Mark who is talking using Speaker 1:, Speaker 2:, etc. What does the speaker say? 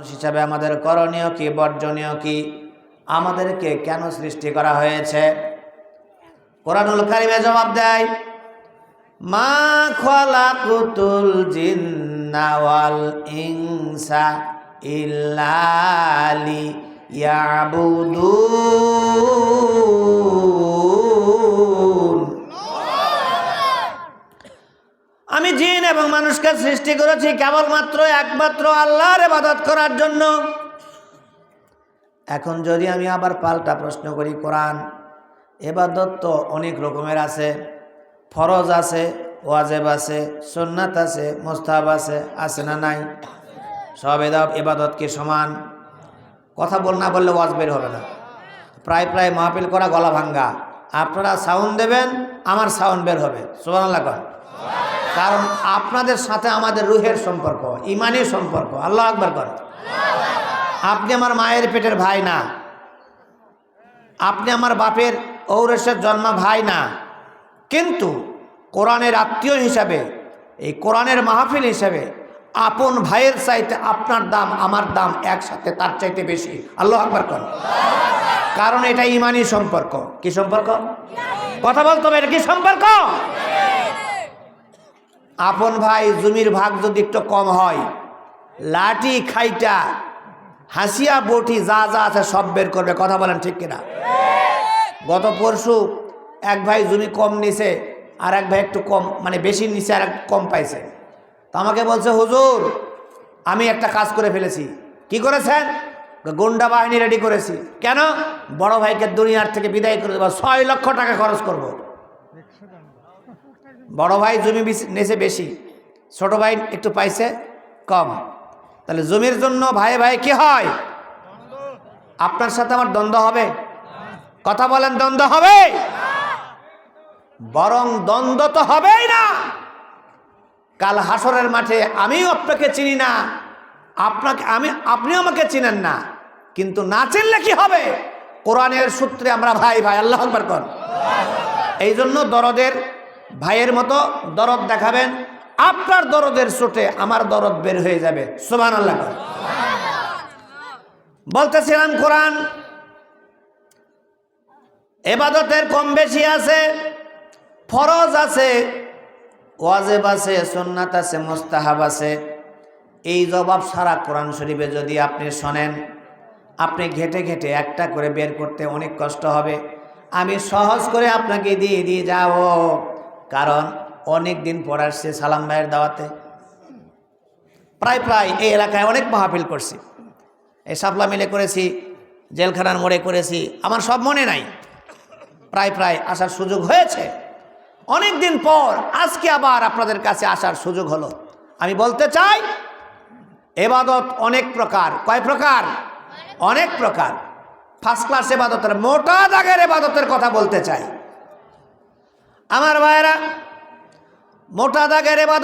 Speaker 1: মানুষ হিসাবে আমাদের করণীয় কি, বর্জনীয় কি, আমাদেরকে কেন সৃষ্টি করা হয়েছে? কোরআনুল কারিমে জবাব দেয়, মা পুতুল জিন্না ইংসা ইনসা ইল্লালি ইয়াবুদুন জিন এবং মানুষকে সৃষ্টি করেছি কেবলমাত্র একমাত্র আল্লাহর ইবাদত করার জন্য। এখন যদি আমি আবার পাল্টা প্রশ্ন করি, কোরআন এবাদত তো অনেক রকমের আছে। ফরজ আছে, ওয়াজেব আছে, সুন্নাত আছে মোস্তাব আছে আছে না নাই? সব এবাদত কি সমান? কথা বল না বললে ওয়াজ বের হবে না। প্রায় প্রায় মাহফিল করা গলা ভাঙ্গা। আপনারা সাউন্ড দেবেন, আমার সাউন্ড বের হবে। সোমান আল্লাহ কর কারণ আপনাদের সাথে আমাদের রুহের সম্পর্ক, ইমানের সম্পর্ক। আল্লাহ আকবার কর। আপনি আমার মায়ের পেটের ভাই না। আপনি আমার বাপের ঔরসের জন্মা ভাই না। কিন্তু কোরআনের আত্মীয় হিসাবে, এই কোরআনের মাহফিল হিসাবে আপন ভাইয়ের চাইতে আপনার দাম, আমার দাম একসাথে তার চাইতে বেশি। আল্লাহ আকবার কর। কারণ এটা ইমানি সম্পর্ক। কি সম্পর্ক? কথা বলতে হবে, এটা কি সম্পর্ক? আপন ভাই জমির ভাগ যদি একটু কম হয়, লাঠি, খাইটা, হাসিয়া, বটি, যা যা আছে সব বের করবে, কথা বলেন ঠিক কিনা? গত পরশু এক ভাই জমি কম নিছে, আর এক ভাই একটু কম মানে বেশি নিছে আর এক কম পাইছে। তো আমাকে বলছে, হুজুর, আমি একটা কাজ করে ফেলেছি। কি করেছেন? গুন্ডা বাহিনী রেডি করেছি। কেন? বড় ভাইকে দুনিয়ার থেকে বিদায় করে দেবো, ছয় লক্ষ টাকা খরচ করব। বড় ভাই জমি নেছে বেশি, ছোট ভাই একটু পাইছে কম। তাহলে জমির জন্য ভাই ভাই কি হয়? আপনার সাথে আমার দ্বন্দ্ব হবে। কথা বলেন, দ্বন্দ্ব হবে? বরং দ্বন্দ্ব তো হবেই না। কাল হাসরের মাঠে আমিও আপনাকে চিনি না। আপনাকে আমি আপনিও আমাকে চিনেন না। কিন্তু না চিনলে কি হবে? কোরআনের সূত্রে আমরা ভাই ভাই, আল্লাহ এই জন্য দরদের ভাইয়ের মতো দরদ দেখাবেন, আপনার দরদের চোটে আমার দরদ বের হয়ে যাবে। সোমান আল্লাহ বলতেছিলাম কোরআন, এবাদতের কম বেশি আছে, ফরজ আছে, ওয়াজেব আছে, সুন্নাত আছে, মোস্তাহাব আছে। এই জবাব সারা কোরআন শরীফে যদি আপনি শোনেন, আপনি ঘেটে ঘেটে একটা করে বের করতে অনেক কষ্ট হবে। আমি সহজ করে আপনাকে দিয়ে দিয়ে যাব। কারণ অনেক দিন পর আসছে সালাম ভাইয়ের দাওয়াতে। প্রায় প্রায় এই এলাকায় অনেক মাহফিল করছি। এই সাপলা মিলে করেছি, জেলখানার মোড়ে করেছি, আমার সব মনে নাই। প্রায় প্রায় আসার সুযোগ হয়েছে। অনেক দিন পর আজকে আবার আপনাদের কাছে আসার সুযোগ হলো। আমি বলতে চাই, এবাদত অনেক প্রকার। কয় প্রকার? অনেক প্রকার। ফার্স্ট ক্লাস এবাদতের মোটা দাগের এবাদতের কথা বলতে চাই। আমার ভাইরা মোটা দাগের এবাদত